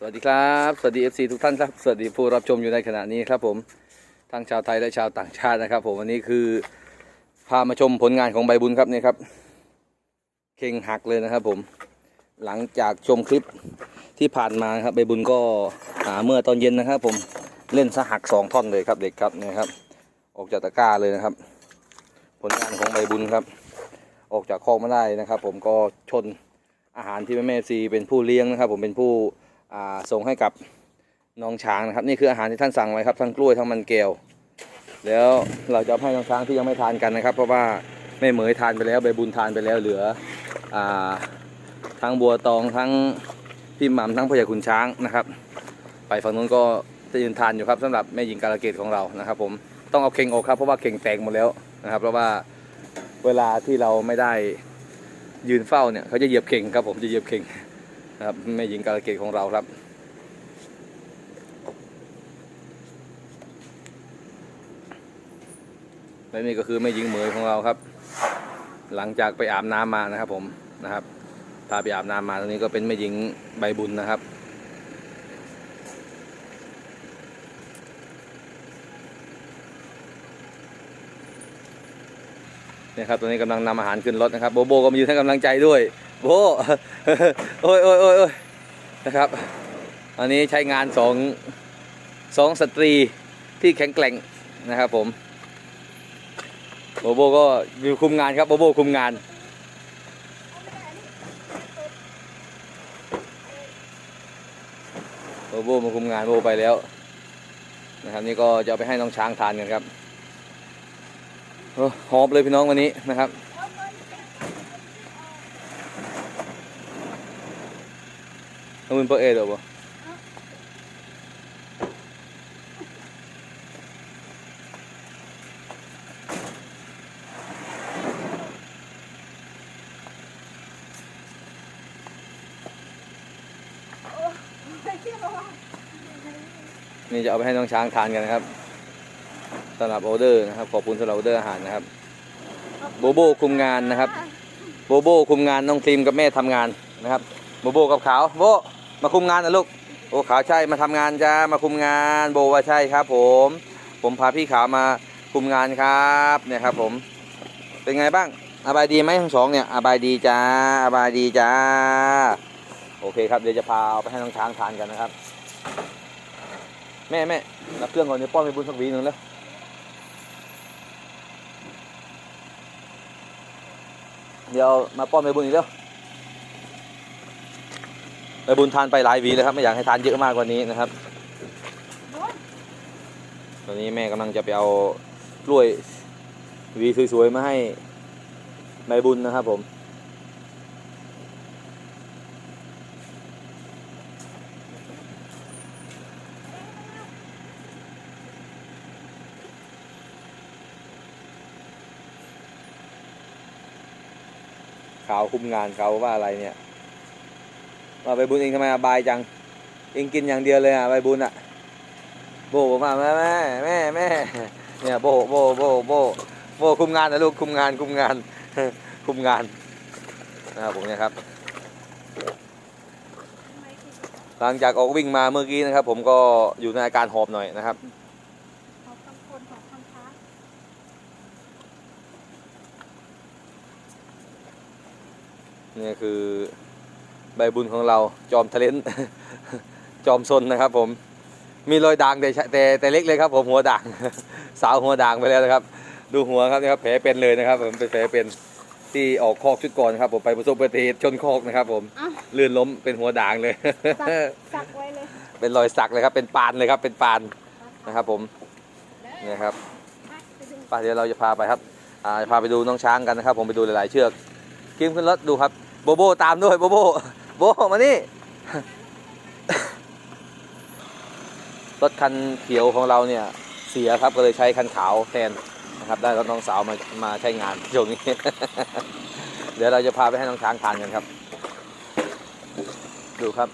สวัสดีครับ สวัสดี FC ทุกท่านครับ สวัสดีผู้รับชมอยู่ในขณะนี้ครับผมทั้งชาวไทยและชาวต่างชาตินะครับ ผมวันนี้คือพามาชมผลงานของใบบุญครับนี่ครับ เข่งหักเลยนะครับผมหลังจากชมคลิปที่ผ่านมาครับใบบุญก็หาเมื่อตอนเย็นนะครับผมเล่นสหักสองท่อนเลยครับเด็กครับนี่ครับออกจากตะกร้าเลยนะครับ ผลงานของใบบุญครับ ออกจากคอกมาได้นะครับ ผมก็ชนอาหารที่แม่แม่ซีเป็นผู้เลี้ยงนะครับ ผมเป็นผู้ ส่งให้กับน้องช้างนะครับ นี่คืออาหารที่ท่านสั่งไว้ครับทั้งกล้วยทั้งมันแก้วแล้วเราจะให้น้องช้างที่ยังไม่ทานกันนะครับ เพราะว่าแม่เหมยทานไปแล้วใบบุญทานไปแล้วเหลืออทั้งบัวตองทั้งพี่หม่ำทั้งพญาขุนช้างนะครับ ไปฝั่งนู้นก็จะยืนทานอยู่ครับสำหรับแม่หญิงกาลเกตของเรานะครับ ผมต้องเอาเข่งออกครับเพราะว่าเข่งแตกหมดแล้วนะครับ เพราะว่าเวลาที่เราไม่ได้ยืนเฝ้าเนี่ยเขาจะเหยียบเข่งครับผมจะเหยียบเข่ง นะครับแม่หญิงกาลเกตของเราครับ และนี่ก็คือแม่หญิงเหมยของเราครับ หลังจากไปอาบน้ำมานะครับผมนะครับพาไปอาบน้ำมาตรงนี้ก็เป็นแม่หญิงใบบุญนะครับเนี่ยครับตอนนี้กำลังนำอาหารขึ้นรถนะครับ โบโบก็มายืนให้กำลังใจด้วย โบโอ้ยโอ้ยโอ้ยโอ้ยนะครับ อันนี้ใช้งานสองสองสตรีที่แข็งแกร่งนะครับผมโบโบก็อยู่คุมงานครับโบโบคุมงานโบโบมาคุมงานโบไปแล้วนะครับนี่ก็จะไปให้น้องช้างทานกันครับหอบเลยพี่น้องวันนี้นะครับ น้องมึนเปอร์เอเดอบ่นี่จะเอาไปให้น้องช้างทานกันนะครับสำหรับออเดอร์นะครับ ขอบคุณสำหรับออเดอร์อาหารนะครับ โบโบคุมงานนะครับ โบโบคุมงานน้องครีมกับแม่ทำงานนะครับ โบโบกับขาวโบ มาคุมงานนะลูก โอ้ขาวใช่มาทำงานจ้า มาคุมงานโบว่าใช่ครับ ผม ผมพาพี่ขาวมาคุมงานครับเนี่ยครับ ผม เป็นไงบ้างอบายดีไหมทั้งสองเนี่ยอบายดีจ้าอบายดีจ้า โอเคครับเดี๋ยวจะพาเอาไปให้น้องช้างทานกันนะครับ แม่แม่รับเครื่องก่อนเดี๋ยวป้อนไปบุญสักวีหนึ่งแล้วเดี๋ยวมาป้อนไปบุญอีกแล้ว ไปบุญทานไปหลายวีเลยครับ ไม่อยากให้ทานเยอะมากกว่านี้นะครับ ตอนนี้แม่กำลังจะไปเอากล้วยวีสวยๆมาให้ใบบุญนะครับผมขาวคุมงานเขาว่าอะไรเนี่ย ว่าใบบุญเองทำไมอบายจัง เองกินอย่างเดียวเลยอะใบบุญอะ โบบอกมาแม่แม่แม่แม่เนี่ยโบโบโบโบโบคุมงานนะลูกคุมงานคุมงานคุมงานนะครับผมเนี่ยครับ หลังจากออกวิ่งมาเมื่อกี้นะครับ ผมก็อยู่ในอาการหอบหน่อยนะครับขอบคำคนขอบคำค้านี่คือ ใบบุญของเราจอมทะเลนจอมซนนะครับ ผม มีรอยด่างแต่ชะแต่แต่เล็กเลยครับ ผมหัวด่าง สาวหัวด่างไปแล้วนะครับ ดูหัวครับนี่ครับแผลเป็นเลยนะครับ ผมเป็นแผลเป็นที่ออกคอกชุดก่อนครับ ผมไปประสบอุบัติเหตุชนคอกนะครับ ผมอะ ลื่นล้มเป็นหัวด่างเลย สักสักไว้เลยเป็นรอยสักเลยครับ เป็นปานเลยครับ เป็นปานนะครับ ผมนี่ครับ ไปดูไป่ะเดี๋ยวเราจะพาไปครับ อ่าจะพาไปดูน้องช้างกันนะครับ ผมไปดูหลายๆเชือกกิมขึ้นรถดูครับ โบโบตามด้วยโบโบ โบมานี่ รถคันเขียวของเราเนี่ย เสียครับก็เลยใช้คันขาวแทนนะครับ ได้รถน้องสาวมามาใช้งานช่วงนี้ เดี๋ยวเราจะพาไปให้น้องช้างทานกันครับ ดูครับ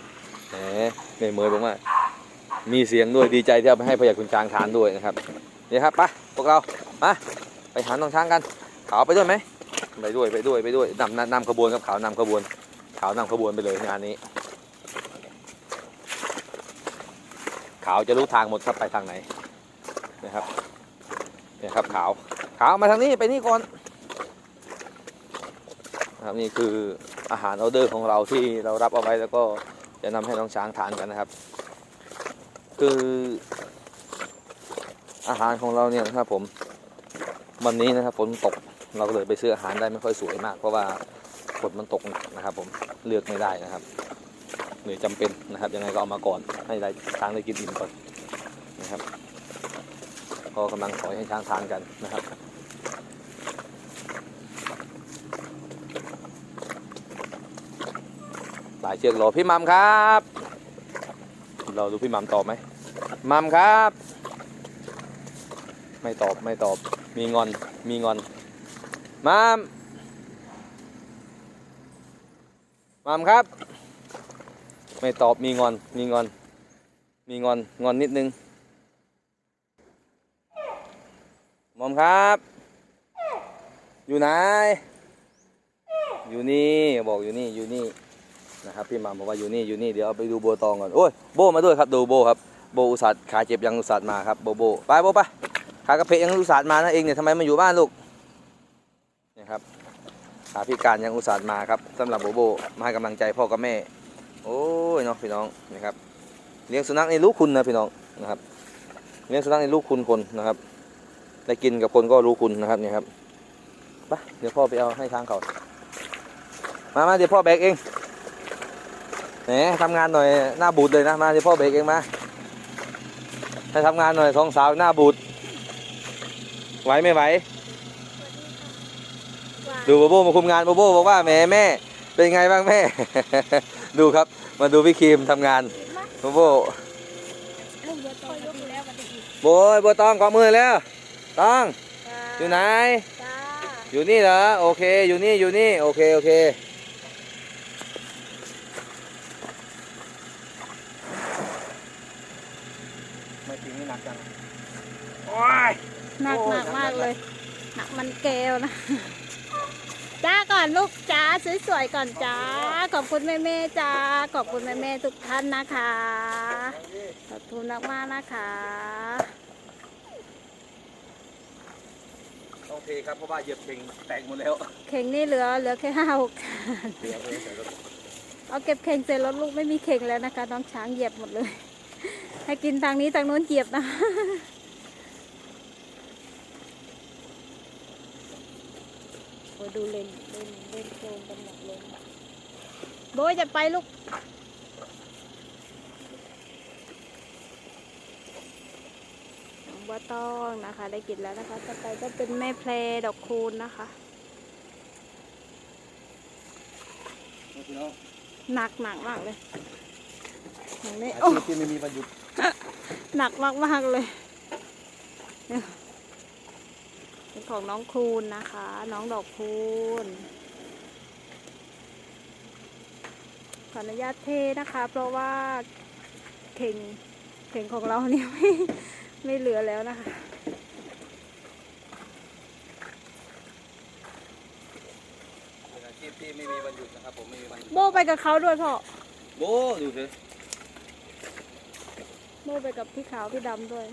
แหมเหนื่อยเมยบอกว่ามีเสียงด้วยดีใจที่เอาไปให้พยาคุณช้างทานด้วยนะครับนี่ครับไปพวกเรามาไปหาน้องช้างกันขาวไปด้วยไหมไปด้วยไปด้วยไปด้วยนำนำนำขบวนครับขาวนำขบวน ขาวนำขบวนไปเลยงานนี้ ขาวจะรู้ทางหมดครับไปทางไหนนะครับเนี่ยครับขาวขาวมาทางนี้ไปนี่ก่อนนะครับนี่คืออาหารออเดอร์ของเราที่เรารับเอาไว้แล้วก็จะนำให้น้องช้างทานกันนะครับ คืออาหารของเราเนี่ยนะครับผมวันนี้นะครับฝนตกเราก็เลยไปซื้ออาหารได้ไม่ค่อยสวยมากเพราะว่า นมันตกหนักนะครับ ผมเลือกไม่ได้นะครับเลยจำเป็นนะครับ ยังไงก็เอามาก่อนให้ได้ช้างได้กินอิ่มก่อนนะครับ ก็กำลังขอยให้ช้างทานกันนะครับหลายเชือกรอพี่มัมครับ เราดูพี่มัมตอบไหมมัมครับ ไม่ตอบไม่ตอบมีงอนมีงอนมัม มัมครับ ไม่ตอบมีงอน มีงอน มีงอน งอนนิดนึงมอมครับ อยู่ไหน อยู่นี่บอกอยู่นี่อยู่นี่นะครับพี่มามบอกว่าอยู่นี่อยู่นี่เดี๋ยวเอาไปดูโบตองก่อนโอ้ยโบมาด้วยครับดูโบครับโบอุตส่าห์ขาเจ็บยังอุตส่าห์มาครับโบโบไปโบไปขากระเพกยังอุตส่าห์มานะเองเนี่ยทำไมมาอยู่บ้านลูกนี่ยครับ ขาพิการยังอุตส่าห์มาครับสำหรับโบโบมาให้กำลังใจพ่อกับแม่ โอ้ยเนาะพี่น้องนะครับเลี้ยงสุนัขในรู้คุณนะพี่น้องนะครับเลี้ยงสุนัขในรู้คุณคนนะครับได้กินกับคนก็รู้คุณนะครับเนี่ยครับไปเดี๋ยวพ่อไปเอาให้ทางเขามามาเดี๋ยวพ่อแบกเองแหมทำงานหน่อยหน้าบูดเลยนะมาที่พ่อเบรกเองมาให้ทำงานหน่อยท้องสาวหน้าบูดไหวไม่ไหว ดูโบโบมาคุมงานโบโบบอกว่าแหมแม่ เป็นไงบ้างแม่ ดูครับมาดูพี่ครีมทำงานโบโบลูกเยอะโตยกแล้วมันจะอีกโบยโบตองขอมือแล้วตองอยู่ไหนจ้าอยู่นี่เหรอโอเคอยู่นี่อยู่นี่โอเคโอเคไม่ถึงนี่หนักจังโอ้ยหนักโอ้หยนักหนักมากหนักเลยหนักมันแก้วนะ จ้าก่อนลูกจ้าสวยๆก่อนจ้า ขอบคุณแม่แม่ๆจ้า ขอบคุณแม่แม่ๆทุกท่านนะคะ ขอบคุณมากๆนะคะต้องเทครับเพราะว่าเหยียบเข่งแตกหมดแล้วเข่งนี่เหลือเหลือแค่ห้าหกจานเดี๋ยวเอาไปใส่รถเอาเก็บเข่งเสร็จแล้วลูกไม่มีเข่งแล้วนะคะ น้องช้างเหยียบหมดเลย ให้กินทางนี้ทางโน้นเหยียบนะ โอ้ ดูเล่นเล่นเล่นโครงกันหมดเลยโบยจะไปลูกน้องบัวต้องนะคะ ได้กินแล้วนะคะต่อไปก็เป็นแม่เพลดอกคูณนะคะพี่น้องหนักหนักมากเลยอย่างนี้อาโอ้ชีพที่ไม่มีวันหยุดหนักมากมากๆเลยเนี่ยเป็น ของน้องคูณนะคะ น้องดอกคูณขออนุญาตเทนะคะ เพราะว่าเข่งเข่งของเราเนี่ยไม่ไม่เหลือแล้วนะคะเป็นอาชีพที่ไม่มีวันหยุดนะครับผมไม่มีวันหยุดโบไปกับเขาด้วยพ่อโบดูสิโบไปกับพี่ขาวพี่ดำด้วย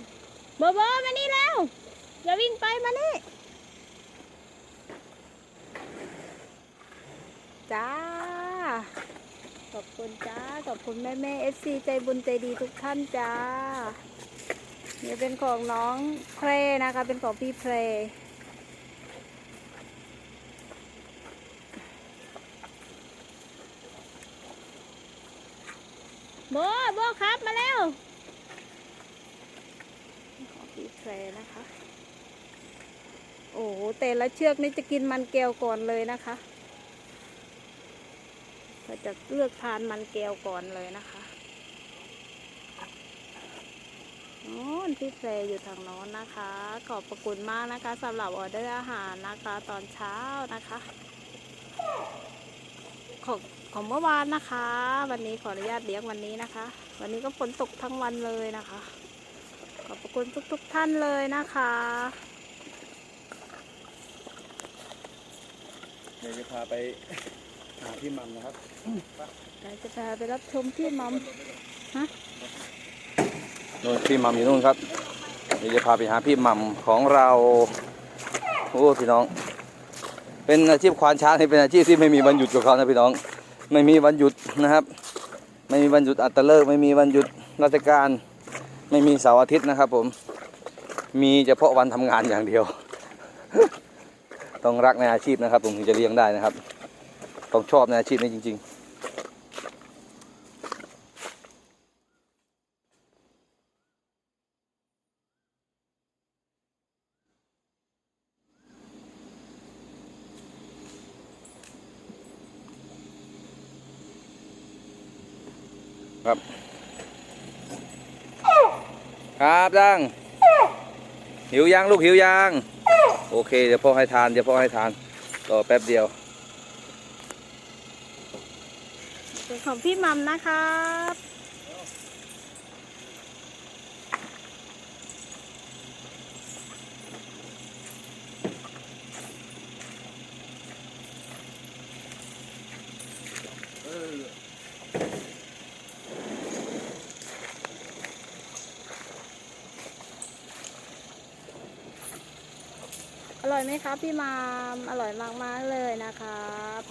โบโบมานี่แล้วอย่าวิ่งไปมานี่ จ้า ขอบคุณจ้า ขอบคุณแม่แม่เอฟซีใจบุญใจดีทุกท่านจ้า นี่เป็นของน้องเพรนะคะ เป็นของพี่เพรโบโบครับมาแล้วของพี่แพรนะคะ โอ้โหแต่ละเชือกนี่จะกินมันแก้วก่อนเลยนะคะ ก็จะเลือกทานมันแก้วก่อนเลยนะคะโอ้นพี่แพรอยู่ทางโน้นนะคะ ขอบพระคุณมากนะคะสำหรับออเดอร์อาหารนะคะ ตอนเช้านะคะของของเมื่อวานนะคะ วันนี้ขออนุญาตเลี้ยงวันนี้นะคะ วันนี้ก็ฝนตกทั้งวันเลยนะคะ ขอบพระคุณทุกๆทท่านเลยนะคะเดี๋ยวจะพาไป หาพี่มัมนะครับเราจะพาไปรับชมพี่มัมฮะนู่นพี่หมัมอยู่นู่นครับ เดี๋ยวจะพาไปหาพี่หมัมของเรา โอ้พี่น้อง เป็นอาชีพควานช้างนี่เป็นอาชีพที่ไม่มีวันหยุดกับเขานะพี่น้อง ไม่มีวันหยุดนะครับ ไม่มีวันหยุดอัตเลิกษ์ไม่มีวันหยุดราชการ ไม่มีเสาร์อาทิตย์นะครับ ผม มีเฉพาะวันทำงานอย่างเดียว ต้องรักในอาชีพนะครับผมถึงจะเลี้ยงได้นะครับ ต้องชอบในอาชีพนี้จริง ๆครับ ครับดังหิวยังลูกหิวยัง โอเค เดี๋ยวพ่อให้ทาน เดี๋ยวพ่อให้ทานรอแป๊บเดียว เป็นของพี่มัมนะครับอร่อยไหมครับ พี่มาม อร่อยมาก ๆ เลยนะครับ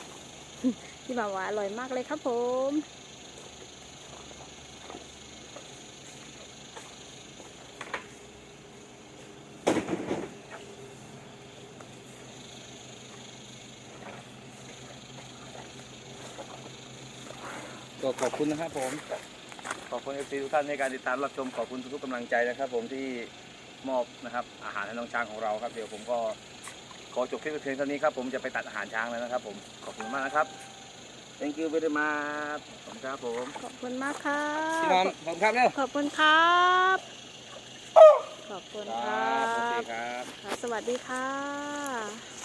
พี่มามว่าอร่อยมากเลยครับผม ก็ขอบคุณนะครับผม ขอบคุณเอฟซีทุกท่านในการติดตามรับชมขอบคุณทุกๆกำลังใจนะครับ ผมที่มอบนะครับอาหารให้น้องช้างของเราครับ เดี๋ยวผมก็ ขอจบคลิปเพียงเท่านี้ครับผมจะไปตัดอาหารช้างแล้วนะครับผมขอบคุณมากนะครับ thank you very much ขอบคุณครับผมขอบคุณมากครัพี่บมอมขอบคุณครับเร็วขอบคุณครับ ขอบคุณคครัรับบโอเคครับค่ะสวัสดีค่ะ